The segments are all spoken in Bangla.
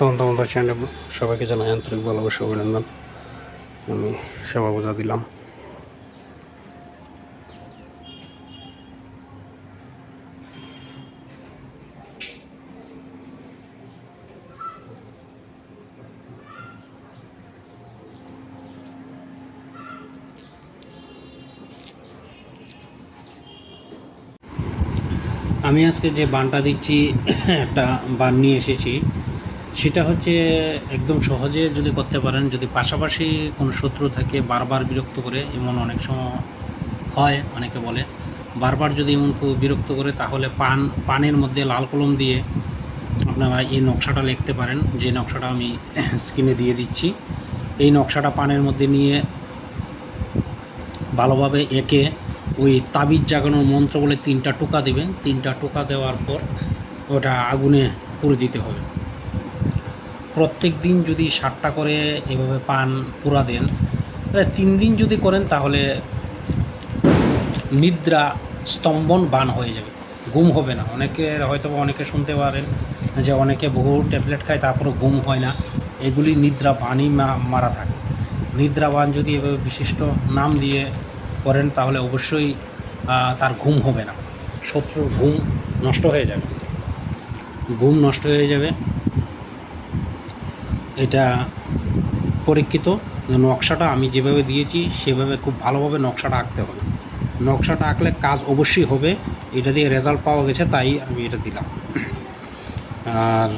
তখন তোমাদের চ্যানেলে সবাইকে জানাই আন্তরিক ভালোবাসা, অভিনন্দন। আমি সেবা বোঝা দিলাম। আমি আজকে যে বানটা দিচ্ছি, একটা বান নিয়ে এসেছি সেটা হচ্ছে একদম সহজে যদি করতে পারেন, যদি পাশাপাশি কোনো শত্রু থাকে, বারবার বিরক্ত করে, এমন অনেক সময় হয়, অনেকে বলে। বারবার যদি এমন বিরক্ত করে, তাহলে পান, পানের মধ্যে লাল কলম দিয়ে আপনারা এই নকশাটা লিখতে পারেন। যে নকশাটা আমি স্ক্রিনে দিয়ে দিচ্ছি। এই নকশাটা পানের মধ্যে নিয়ে ভালোভাবে এঁকে ওই তাবিজ জাগানোর মন্ত্র বলে তিনটা টোকা দেবেন। তিনটা টোকা দেওয়ার পর ওটা আগুনে পুড়ে দিতে হবে। প্রত্যেক দিন যদি ষাটটা করে এভাবে পান, পুরা দেন তিন দিন যদি করেন, তাহলে নিদ্রা স্তম্ভন বান হয়ে যাবে। ঘুম হবে না। অনেকের হয়তো অনেকে শুনতে পারেন যে অনেকে বহু ট্যাবলেট খায় তারপরে ঘুম হয় না। এগুলি নিদ্রা বানই মারা থাকে। নিদ্রা বান যদি এভাবে বিশিষ্ট নাম দিয়ে করেন, তাহলে অবশ্যই তার ঘুম হবে না। শত্রুর ঘুম নষ্ট হয়ে যাবে। ঘুম নষ্ট হয়ে যাবে। এটা পরীক্ষিত। নকশাটা আমি যেভাবে দিয়েছি, সেভাবে খুব ভালোভাবে নকশাটা আঁকতে হবে। নকশাটা আঁকলে কাজ অবশ্যই হবে। এটা দিয়ে রেজাল্ট পাওয়া গেছে, তাই আমি এটা দিলাম। আর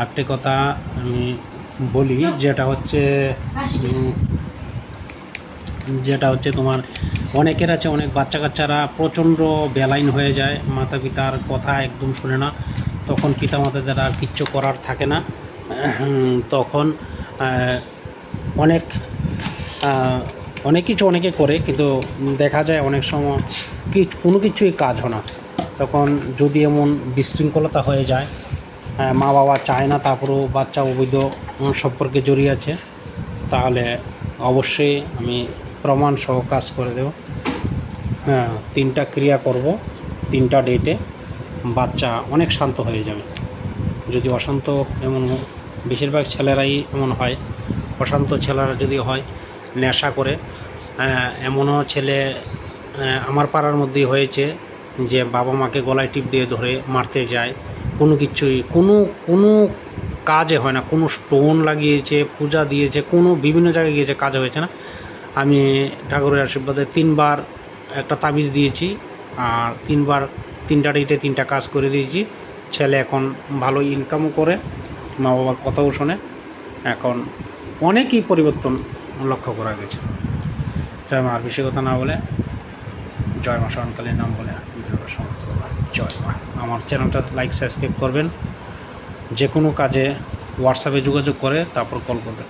আরেকটি কথা আমি বলি, যেটা হচ্ছে যেটা হচ্ছে তোমার অনেকের আছে, অনেক বাচ্চা কাচ্চারা প্রচণ্ড বেলাইন হয়ে যায় মাতা পিতার কথা একদম শুনে না। তখন পিতা মাতাদের আর কিচ্ছু করার থাকে না। তখন অনেক অনেক কিছু অনেকে করে, কিন্তু দেখা যায় অনেক সময় কি, কোনো কিছুই কাজ হয় না। তখন যদি এমন বিশৃঙ্খলতা হয়ে যায় মা বাবা চায় না, তারপরেও বাচ্চা অবৈধ সম্পর্কে জড়িয়ে আছে, তাহলে অবশ্যই আমি প্রমাণ সহ কাজ করে দেব। হ্যাঁ তিনটা ক্রিয়া করব, তিনটা ডেটে বাচ্চা অনেক শান্ত হয়ে যাবে। যদি অশান্ত এমন বেশিরভাগ ছেলেরাই এমন হয়, অশান্ত ছেলেরা যদি হয়, নেশা করে এমনও ছেলে আমার পাড়ার মধ্যেই হয়েছে যে বাবা মাকে গলায় টিপ দিয়ে ধরে মারতে যায়। কোনো কিছুই, কোনো কোনো কাজে হয় না। কোনো স্টোন লাগিয়েছে, পূজা দিয়েছে, কোনো বিভিন্ন জায়গায় গিয়েছে, কাজ হয়েছে না। আমি ঠাকুরের আশীর্বাদে তিনবার একটা তাবিজ দিয়েছি, আর তিনবার তিনটা ডেটে তিনটা কাজ করে দিয়েছি। ছেলে এখন ভালো ইনকামও করে, মা বাবার কথাও শোনে। এখন অনেকই পরিবর্তন লক্ষ্য করা গেছে। জয় মা আর কথা না বলে জয় মা শরণকালীর নাম বলে ভিডিওটা সমাপ্ত করলাম। জয় মা। আমার চ্যানেলটা লাইক, সাবস্ক্রাইব করবেন। যে কোনো কাজে হোয়াটসঅ্যাপে যোগাযোগ করে, তারপর কল করবেন।